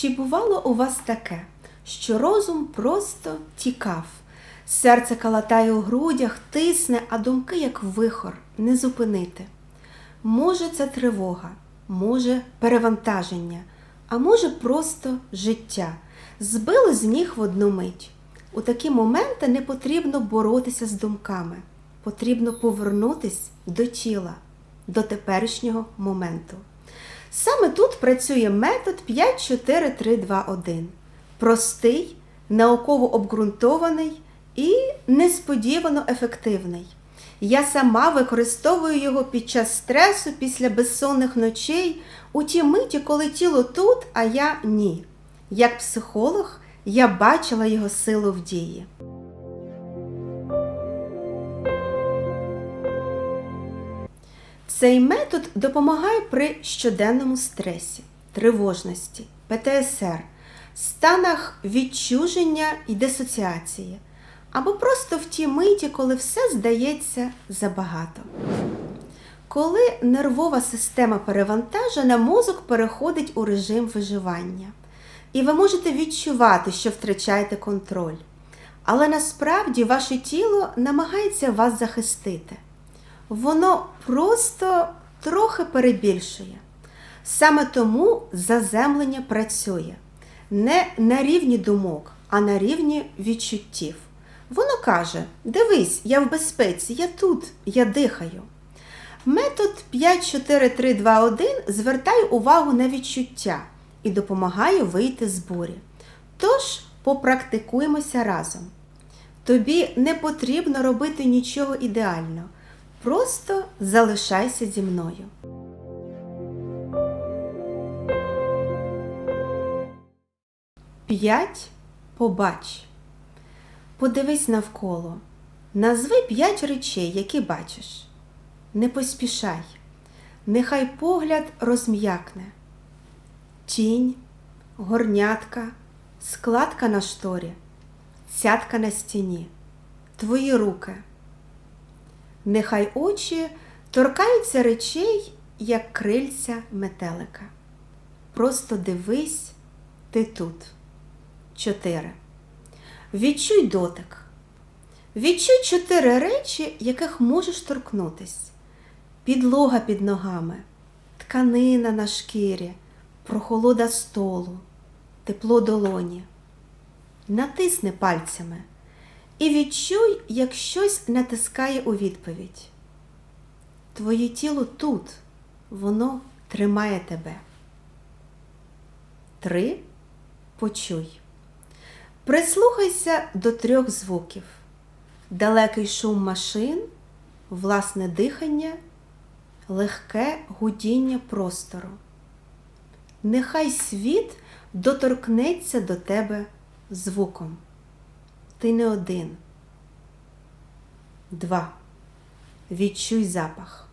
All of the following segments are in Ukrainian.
Чи бувало у вас таке, що розум просто тікав? Серце калатає у грудях, тисне, а думки, як вихор, не зупинити. Може, це тривога, може перевантаження, а може просто життя. Збили з ніг в одну мить. У такі моменти не потрібно боротися з думками, потрібно повернутись до тіла, до теперішнього моменту. Саме тут працює метод 5-4-3-2-1. Простий, науково обґрунтований і несподівано ефективний. Я сама використовую його під час стресу після безсонних ночей у ті миті, коли тіло тут, а я ні. Як психолог, я бачила його силу в дії. Цей метод допомагає при щоденному стресі, тривожності, ПТСР, станах відчуження і дисоціації, або просто в ті миті, коли все здається забагато. Коли нервова система перевантажена, мозок переходить у режим виживання. І ви можете відчувати, що втрачаєте контроль. Але насправді ваше тіло намагається вас захистити. Воно просто трохи перебільшує. Саме тому заземлення працює не на рівні думок, а на рівні відчуттів. Воно каже: Дивись, я в безпеці, я тут, я дихаю. Метод 5-4-3-2-1 звертає увагу на відчуття і допомагає вийти з бурі. Тож попрактикуємося разом. Тобі не потрібно робити нічого ідеально. Просто залишайся зі мною. П'ять побач. Подивись навколо. Назви п'ять речей, які бачиш. Не поспішай. Нехай погляд розм'якне. Тінь, горнятка, складка на шторі, цятка на стіні, твої руки. Нехай очі торкаються речей, як крильця метелика. Просто дивись, ти тут. Чотири. Відчуй дотик. Відчуй чотири речі, яких можеш торкнутись. Підлога під ногами, тканина на шкірі, прохолода столу, тепло долоні. Натисни пальцями і відчуй, як щось натискає у відповідь. Твоє тіло тут, воно тримає тебе. Три. Почуй. Прислухайся до трьох звуків: далекий шум машин, власне дихання, легке гудіння простору. Нехай світ доторкнеться до тебе звуком. Ти не один. Два. Відчуй запах.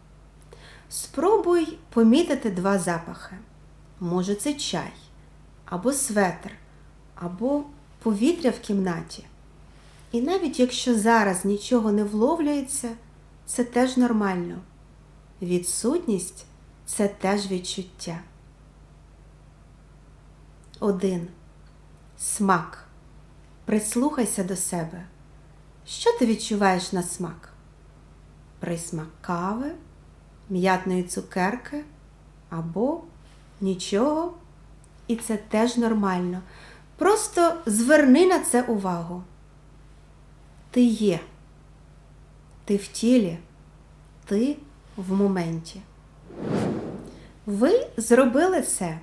Спробуй помітити два запахи. Може, це чай, або светр, або повітря в кімнаті. І навіть якщо зараз нічого не вловлюється, це теж нормально. Відсутність це теж відчуття. Один. Смак. Прислухайся до себе. Що ти відчуваєш на смак? Присмак кави, м'ятної цукерки або нічого. І це теж нормально. Просто зверни на це увагу. Ти є, ти в тілі, ти в моменті. Ви зробили це,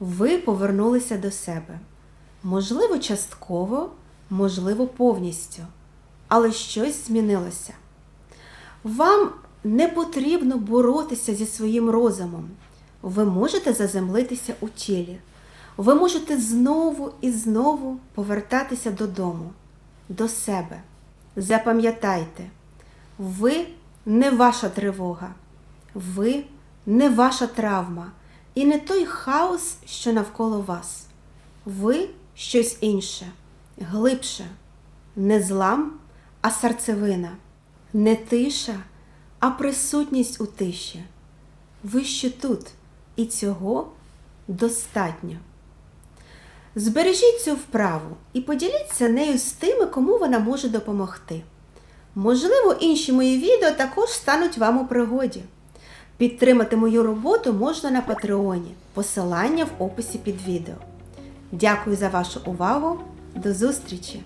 ви повернулися до себе. Можливо, частково, можливо, повністю, але щось змінилося. Вам не потрібно боротися зі своїм розумом. Ви можете заземлитися у тілі. Ви можете знову і знову повертатися додому, до себе. Запам'ятайте, ви не ваша тривога, ви не ваша травма і не той хаос, що навколо вас. Ви щось інше, глибше, не злам, а серцевина, не тиша, а присутність у тиші. Ви ще тут, і цього достатньо. Збережіть цю вправу і поділіться нею з тими, кому вона може допомогти. Можливо, інші мої відео також стануть вам у пригоді. Підтримати мою роботу можна на Патреоні. Посилання в описі під відео. Дякую за вашу увагу. До зустрічі!